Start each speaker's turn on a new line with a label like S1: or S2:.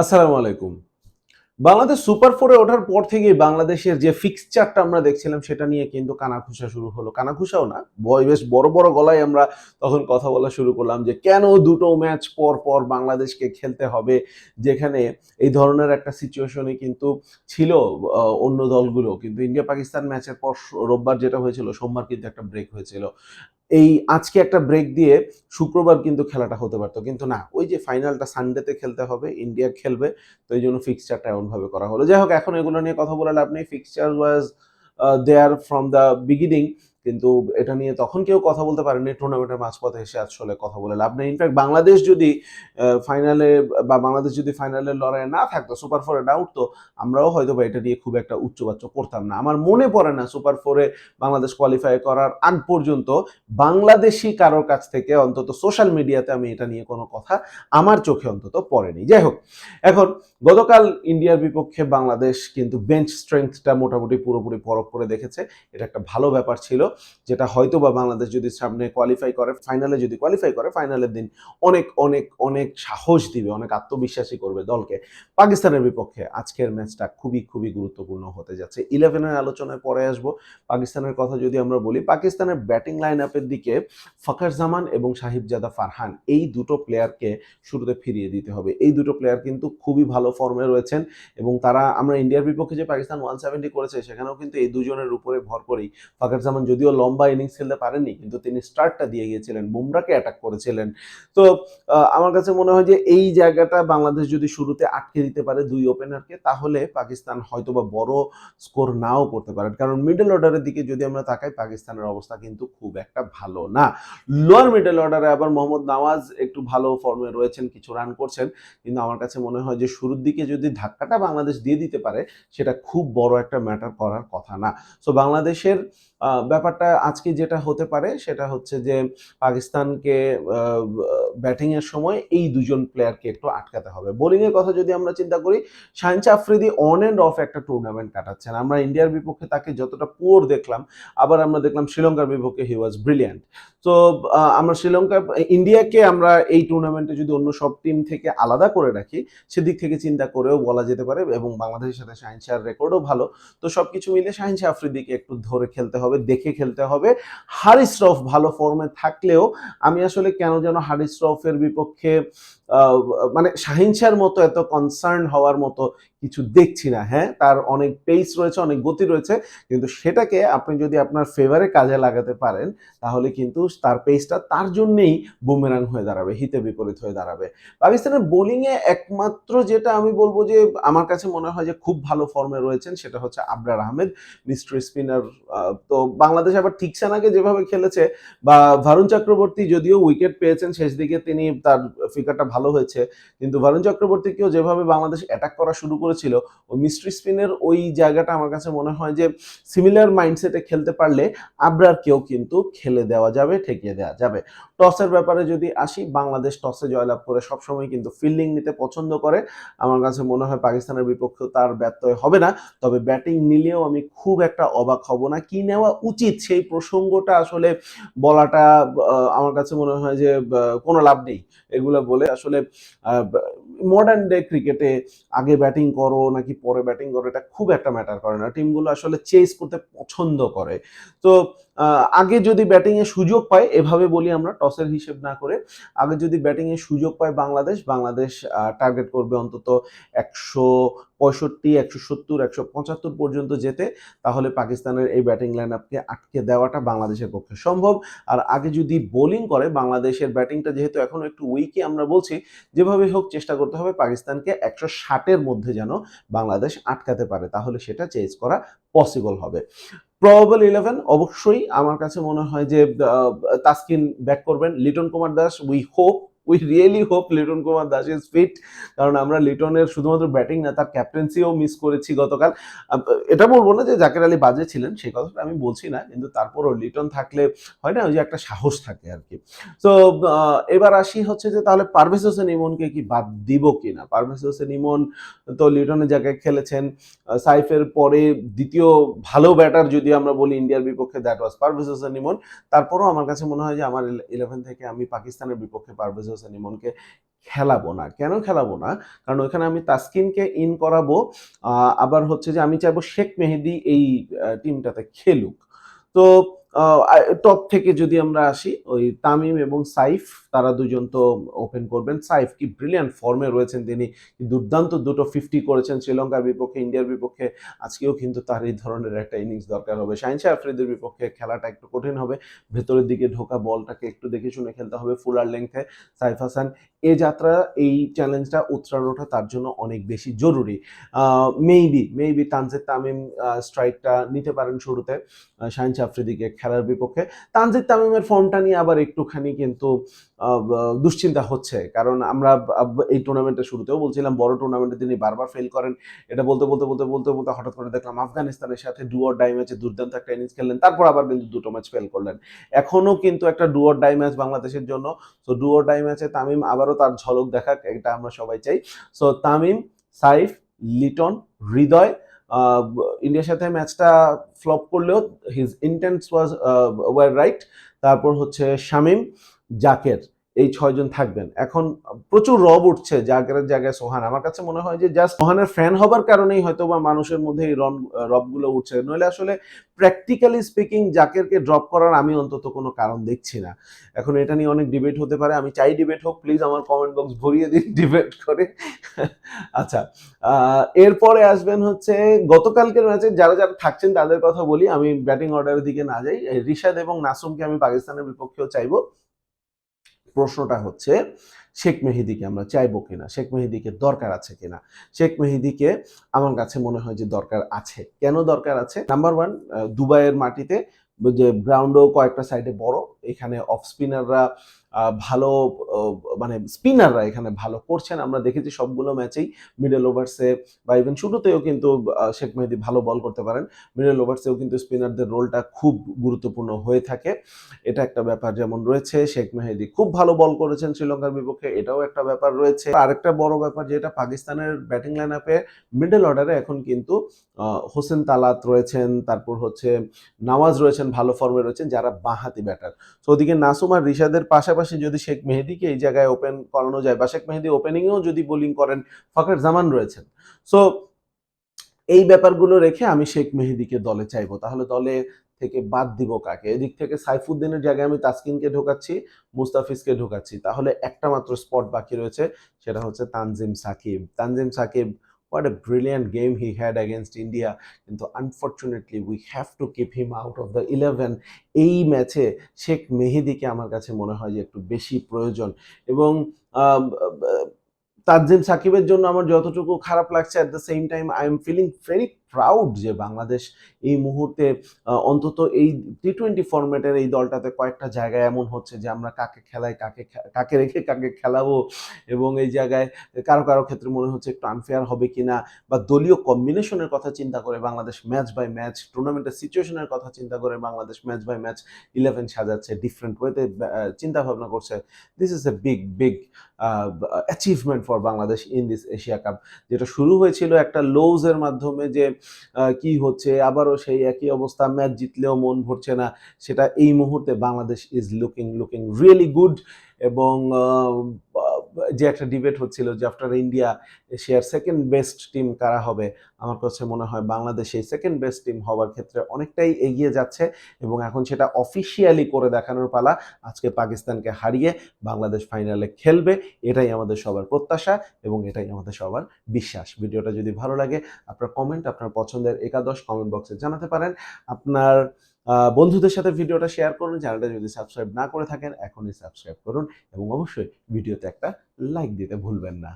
S1: আসসালামু আলাইকুম। বাংলাদেশ সুপার ফোরে ওঠার পর থেকেই বাংলাদেশের যে ফিক্সচারটা আমরা দেখছিলাম, সেটা নিয়ে কিন্তু কানাঘুষা শুরু হলো। কানাঘুষাও না, বয় বেশ বড় বড় গলায় আমরা তখন কথা বলা শুরু করলাম যে, কেন দুটো ম্যাচ পর পর বাংলাদেশকে খেলতে হবে? যেখানে এই ধরনের একটা সিচুয়েশনে কিন্তু ছিল অন্য দলগুলো। কিন্তু ইন্ডিয়া পাকিস্তান ম্যাচের পর রোববার যেটা হয়েছিল, সোমবার কিন্তু একটা ব্রেক হয়েছিল। এই আজকে একটা ব্রেক দিয়ে শুক্রবার কিন্তু খেলাটা হতে পারতো। কিন্তু না, ওই যে ফাইনালটা সানডেতে খেলতে হবে ইন্ডিয়া খেলবে, তো এই জন্য ফিক্সচারটা এমনভাবে করা হলো। যাই হোক, এখন এগুলো নিয়ে কথা বলে লাভ নেই। Fixture was there from the beginning কিন্তু এটা নিয়ে তখন কেউ কথা বলতে পারেনি টুর্নামেন্টের মাঝপথে এসে আসলে কথা বলে লাভ নেই। ইনফ্যাক্ট বাংলাদেশ যদি ফাইনালে বা বাংলাদেশ যদি ফাইনালের লড়াইয়ে না থাকতো সুপার ফোরে না উঠতো আমরাও হয়তো বা এটা নিয়ে খুব একটা উচ্চবাচ্য করতাম না। আমার মনে পড়ে না সুপার ফোরে বাংলাদেশ কোয়ালিফাই করার আগ পর্যন্ত বাংলাদেশি কারোর কাছ থেকে অন্তত সোশ্যাল মিডিয়াতে আমি এটা নিয়ে কোনো কথা আমার চোখে অন্তত পড়েনি। যাই হোক, এখন গতকাল ইন্ডিয়ার বিপক্ষে বাংলাদেশ কিন্তু বেঞ্চ স্ট্রেংথটা মোটামুটি পুরোপুরি পরখ করে দেখেছে। এটা একটা ভালো ব্যাপার ছিল। যেটা হয়তো বা বাংলাদেশ যদি সামনে কোয়ালিফাই করে ফাইনালে যদি কোয়ালিফাই করে ফাইনালের দিন অনেক অনেক অনেক সাহস দিবে, অনেক আত্মবিশ্বাসী করবে দলকে। পাকিস্তানের বিপক্ষে আজকের ম্যাচটা খুবই খুবই গুরুত্বপূর্ণ হতে যাচ্ছে। ইলেভেনের আলোচনায় পরে আসব। পাকিস্তানের কথা যদি আমরা বলি, পাকিস্তানের ব্যাটিং লাইন আপের দিকে ফখর জামান এবং সাহিবজাদা ফারহান, এই দুটো প্লেয়ারকে শুরুতে ফিরিয়ে দিতে হবে। এই দুটো প্লেয়ার কিন্তু খুবই ভালো ফর্মে রয়েছেন এবং তারা, আমরা ইন্ডিয়ার বিপক্ষে যে পাকিস্তান ওয়ান সেভেন্টি করেছে, সেখানেও কিন্তু এই দুজনের উপরে ভর করেই ফখর জামান যদিও লম্বা ইনিংস খেলতে পারেননি কিন্তু তিনি স্টার্টটা দিয়ে গিয়েছিলেন বুমরাকে অ্যাটাক করেছিলেন। তো আমার কাছে মনে হয় যে এই জায়গাটা বাংলাদেশ যদি শুরুতে আটকে দিতে পারে দুই ওপেনারকে তাহলে পাকিস্তান হয়তোবা বড় স্কোর নাও করতে পারেন। কারণ মিডল অর্ডারের দিকে যদি আমরা তাকাই পাকিস্তানের অবস্থা কিন্তু খুব একটা ভালো না। লোয়ার মিডল অর্ডারে আবার মোহাম্মদ নওয়াজ একটু ভালো ফর্মে রয়েছেন কিছু রান করছেন কিন্তু আমার কাছে মনে হয় যে শুরুর দিকে যদি ধাক্কাটা বাংলাদেশ দিয়ে দিতে পারে সেটা খুব বড় একটা ম্যাটার করার কথা না। সো বাংলাদেশের আহ, ব্যাপারটা আজকে যেটা হতে পারে সেটা হচ্ছে যে পাকিস্তানকে ব্যাটিং এর সময় এই দুজন প্লেয়ারকে একটু আটকাতে হবে। বোলিং এর কথা যদি আমরা চিন্তা করি, Shaheen Afridi on and off একটা টুর্নামেন্ট কাটাচ্ছেন। আমরা ইন্ডিয়ার বিপক্ষে তাকে যতটা পুয়ার দেখলাম, আবার আমরা দেখলাম শ্রীলঙ্কার বিপক্ষে হি ওয়াজ ব্রিলিয়ান্ট তো আমরা শ্রীলঙ্কা, ইন্ডিয়াকে আমরা এই টুর্নামেন্টে যদি অন্য সব টিম থেকে আলাদা করে রাখি, সেদিক থেকে চিন্তা করেও বলা যেতে পারে এবং বাংলাদেশের সাথে শাহিন শাহর রেকর্ডও ভালো। তো সবকিছু মিলে শাহিন শাহ আফ্রিদিকে একটু ধরে খেলতে হবে, দেখে খেলতে হবে। হারিস রফ ভালো ফর্মে থাকলেও আমি আসলে কেন যেন হারিস রফের বিপক্ষে মানে শাহিন শাহর মতো এত কনসার্ন হওয়ার মতো কিছু দেখছি না। হ্যাঁ তার অনেক পেস রয়েছে, অনেক গতি রয়েছে, কিন্তু সেটাকে আপনি যদি আপনার ফেভারে কাজে লাগাতে পারেন, তাহলে কিন্তু তার পেসটা তার জন্যেই বুমেরাং হয়ে দাঁড়াবে, হিতে বিপরীত হয়ে দাঁড়াবে। পাকিস্তানের বোলিংয়ে একমাত্র যেটা আমি বলব যে, আমার কাছে মনে হয় যে খুব ভালো ফর্মে রয়েছেন, সেটা হচ্ছে আবরার আহমেদ, মিস্ট্রি স্পিনার তো বাংলাদেশ আবার ঠিকসানাকে যেভাবে খেলেছে, বা ভারুণ চক্রবর্তী যদিও উইকেট পেয়েছেন, শেষ দিকে তিনি তার ফিগারটা ভালো হয়েছে, কিন্তু ভারুণ চক্রবর্তীকেও যেভাবে বাংলাদেশ অ্যাটাক করা শুরু করেছিল, ওই মিস্ট্রি স্পিনের ওই জায়গাটা আমার কাছে মনে হয় যে সিমিলার মাইন্ডসেটে খেলতে পারলে আবরারকেও কিন্তু খেলে দেওয়া যাবে, ঠেকিয়ে দেওয়া যাবে। টসের ব্যাপারে যদি আসি, বাংলাদেশ টসে জয়লাভ করে সবসময় কিন্তু ফিল্ডিং নিতে পছন্দ করে। আমার কাছে মনে হয় পাকিস্তানের বিপক্ষেও তার ব্যত্যয় হবে না। তবে ব্যাটিং নিলেও আমি খুব একটা অবাক হব না। কি নেওয়া উচিত? সেই প্রসঙ্গটা আসলে বলাটা আমার কাছে মনে হয় যে কোনো লাভ নেই। এগুলো বলে আসলে মডার্ন ডে ক্রিকেটে আগে ব্যাটিং করো নাকি পরে ব্যাটিং করো, এটা খুব একটা ম্যাটার করে না। টিমগুলো আসলে চেস করতে পছন্দ করে। তো আগে যদি ব্যাটিং এর সুযোগ পায়, এভাবে বলি আমরা, টসের হিসেব না করে, আগে যদি ব্যাটিং এর সুযোগ পায় বাংলাদেশ বাংলাদেশ টার্গেট করবে অন্তত একশো পঁয়ষট্টি, একশো সত্তর, একশো পঁচাত্তর পর্যন্ত যেতে, তাহলে পাকিস্তানের এই ব্যাটিং লাইন আপকে আটকে দেওয়াটা বাংলাদেশের পক্ষে সম্ভব। আর আগে যদি বোলিং করে, বাংলাদেশের ব্যাটিংটা যেহেতু এখনও একটু উইকে আমরা বলছি, যেভাবে হোক চেষ্টা করতে হবে পাকিস্তানকে একশো ষাটের মধ্যে যেন বাংলাদেশ আটকাতে পারে, তাহলে সেটা চেঞ্জ করা পসিবল হবে। প্রবাবল ইলেভেন অবশ্যই। আমার কাছে মনে হয় যে তাস্কিন ব্যাক করবেন। Liton Kumar Das we hope we really hope Liton Kumar Das is fit কারণ আমরা লিটনের শুধুমাত্র ব্যাটিং না, তার ক্যাপ্টেন্সিও মিস করেছি গতকাল। এটা বলব না যে জাকের আলী বাজে ছিলেন সেই কথাটা আমি বলছি না, কিন্তু তারপরও লিটন থাকলে হয় না, ওই যে একটা সাহস থাকে আর কি। তো এবার আসি হচ্ছে যে তাহলে পারভেজ হোসেন ইমনকে কি বাদ দিব কিনা? পারভেজ হোসেন ইমন তো লিটনের জায়গায় খেলেছেন সাইফের পরে দ্বিতীয় ভালো ব্যাটার যদি আমরা বলি ইন্ডিয়ার বিপক্ষে দ্যাট ওয়াজ পারভেজ হোসেন ইমন। তারপরও আমার কাছে মনে হয় যে আমার ইলেভেন থেকে আমি পাকিস্তানের বিপক্ষে পারভেজ হোসেন হোসেন ইমনকে খেলাবো না। কেন খেলাবো না? কারণ ওখানে আমি তাসকিনকে ইন করাবো আবার হচ্ছে যে আমি চাইব শেখ মেহেদি এই টিমটাতে খেলুক। তো টপ থেকে যদি আমরা আসি ওই তামিম এবং সাইফ তারা দুজন তো ওপেন করবেন। সাইফ কি ব্রিলিয়ান্ট ফর্মে রয়েছেন তিনি। দুর্দান্ত দুটো ফিফটি করেছেন শ্রীলঙ্কার বিপক্ষে ইন্ডিয়ার বিপক্ষে। আজকেও কিন্তু তার এই ধরনের একটা ইনিংস দরকার হবে। শাহিন শাহ আফ্রিদের বিপক্ষে খেলাটা একটু কঠিন হবে। ভেতরের দিকে ঢোকা বলটাকে একটু দেখে শুনে খেলতে হবে ফুলার লেংথে সাইফ হাসান এ যাত্রা এই চ্যালেঞ্জটা উতরানোটা তার জন্য অনেক বেশি জরুরি। মেইবি মেইবি তানজিদ তামিম স্ট্রাইকটা নিতে পারেন শুরুতে। আহ, শাহিন শাহ আফ্রিদিকে খেলার বিপক্ষে। তানজিদ তামিমের ফর্মটা নিয়ে আবার একটুখানি কিন্তু দুশ্চিন্তা হচ্ছে। কারণ আমরা এই টুর্নামেন্টের শুরুতেও বলছিলাম, বড় টুর্নামেন্টে তিনি বারবার ফেল করেন। এটা বলতে বলতে বলতে বলতে বলতে হঠাৎ করে দেখলাম আফগানিস্তানের সাথে ডুয়ার ডাই ম্যাচে দুর্দান্ত একটা ইনিংস খেললেন। তারপর আবার কিন্তু দুটো ম্যাচ ফেল করলেন। এখনও কিন্তু একটা ডুয়ার ডাই ম্যাচ বাংলাদেশের জন্য। সো ডুয়ার ডাই ম্যাচে তামিম আবারও তার ঝলক দেখাক, এটা আমরা সবাই চাই। সো তামিম, সাইফ, লিটন, হৃদয় ইন্ডিয়ার সাথে ম্যাচটা ফ্লপ করলেও his intense was war right তারপর হচ্ছে শামিম জাকের। এই ছয়জন থাকবেন। এখন প্রচুর রব উঠছে জাকেরের জায়গায় সোহান। আমার কাছে মনে হয় যে জাস্ট সোহানের ফ্যান হবার কারণেই হয়তো বা মানুষের মধ্যে এই রন রবগুলো উঠছে। নইলে আসলে প্র্যাকটিক্যালি স্পিকিং জাকেরকে ড্রপ করার আমি অন্তত কোনো কারণ দেখছি না। এখন এটা নিয়ে অনেক ডিবেট হতে পারে। আমি চাই ডিবেট হোক প্লিজ আমার কমেন্ট বক্স ভরিয়ে দিন ডিবেট করে। আচ্ছা এরপরে আসবেন হচ্ছে গতকালকের ম্যাচে যারা যারা থাকছেন তাদের কথা বলি। আমি ব্যাটিং অর্ডারের দিকে না যাই। রিশাদ এবং নাসুমকে আমি পাকিস্তানের বিপক্ষেও চাইব। প্রশ্নটা হচ্ছে, শেখ মেহেদিকে আমরা চাইব কিনা? শেখ মেহেদিকে দরকার আছে কিনা? শেখ মেহেদিকে আমার কাছে মনে হয় যে দরকার আছে। কেন দরকার আছে? নাম্বার ওয়ান দুবাইয়ের মাটিতে যে গ্রাউন্ডও কয়েকটা সাইডে বড়। এখানে অফ স্পিনাররা ভালো মানে স্পিনাররা এখানে ভালো করছেন। আমরা দেখেছি সবগুলো ম্যাচেই মিডল ওভার্সে বা ইভেন শুরুতেও কিন্তু শেখ মেহেদি ভালো বল করতে পারেন। মিডল ওভার্সেও কিন্তু স্পিনারদের রোলটা খুব গুরুত্বপূর্ণ হয়ে থাকে। এটা একটা ব্যাপার যেমন রয়েছে, শেখ মেহেদি খুব ভালো বল করেছেন শ্রীলঙ্কার বিপক্ষে, এটাও একটা ব্যাপার রয়েছে। আরেকটা বড় ব্যাপার যেটা পাকিস্তানের ব্যাটিং লাইন আপে মিডল অর্ডারে এখন কিন্তু হোসেন তালাত রয়েছেন, তারপর হচ্ছে নামাজ রয়েছেন, ভালো ফর্মে রয়েছেন, যারা বাঁহাতি ব্যাটার তো ওদিকে নাসুম আর রিশাদের পাশাপাশি যদি শেখ মেহেদিকে এই জায়গায় ওপেন করানো যায় বা শেখ মেহেদি ওপেনিংয়েও যদি বোলিং করেন ফখর জামান রয়েছেন। সো এই ব্যাপারগুলো রেখে আমি শেখ মেহেদিকে দলে চাইব। তাহলে দলে থেকে বাদ দিব কাকে? এদিক থেকে সাইফুদ্দিনের জায়গায় আমি তাসকিনকে ঢোকাচ্ছি, মুস্তাফিজকে ঢোকাচ্ছি। তাহলে একটা মাত্র স্পট বাকি রয়েছে, সেটা হচ্ছে Tanzim Sakib. Tanzim Sakib what a brilliant game he had against India. কিন্তু unfortunately we have to keep him out of the eleven এই ম্যাচে শেখ মেহেদিকে আমার কাছে মনে হয় যে একটু বেশি প্রয়োজন এবং তাজিম সাকিবের জন্য আমার যতটুকু খারাপ লাগছে at the same time I am feeling very proud যে বাংলাদেশ এই মুহূর্তে অন্তত এই টি টোয়েন্টি ফরম্যাটের এই দলটাতে কয়েকটা জায়গায় এমন হচ্ছে যে আমরা কাকে খেলাই, কাকে কাকে রেখে কাকে খেলাবো এবং এই জায়গায় কারও কারও ক্ষেত্রে মনে হচ্ছে একটু আনফেয়ার হবে কিনা বা দলীয় কম্বিনেশনের কথা চিন্তা করে বাংলাদেশ ম্যাচ বাই ম্যাচ টুর্নামেন্টের সিচুয়েশনের কথা চিন্তা করে Bangladesh match by match eleven সাজাচ্ছে ডিফারেন্ট ওয়েতে চিন্তা ভাবনা করছে। This is a big big achievement for Bangladesh in this Asia cup যেটা শুরু হয়েছিল একটা লোজের মাধ্যমে যে কি হচ্ছে? আবারও সেই একই অবস্থা, ম্যাচ জিতলেও মন ভরছে না। সেটা এই মুহূর্তে Bangladesh is looking looking really good এবং যে একটা ডিবেট হচ্ছিল যে আফটার ইন্ডিয়া এশিয়ার সেকেন্ড বেস্ট টিম কারা হবে, আমার কাছে মনে হয় বাংলাদেশ এই সেকেন্ড বেস্ট টিম হওয়ার ক্ষেত্রে অনেকটাই এগিয়ে যাচ্ছে এবং এখন সেটা অফিসিয়ালি করে দেখানোর পালা। আজকে পাকিস্তানকে হারিয়ে বাংলাদেশ ফাইনালে খেলবে, এটাই আমাদের সবার প্রত্যাশা এবং এটাই আমাদের সবার বিশ্বাস। ভিডিওটা যদি ভালো লাগে, আপনার কমেন্ট আপনার পছন্দের একাদশ কমেন্ট বক্সে জানাতে পারেন। আপনার বন্ধুদের সাথে ভিডিওটা শেয়ার করুন চ্যানেলটা যদি সাবস্ক্রাইব না করে থাকেন, এখনই সাবস্ক্রাইব করুন এবং অবশ্যই ভিডিওতে একটা লাইক দিতে ভুলবেন না।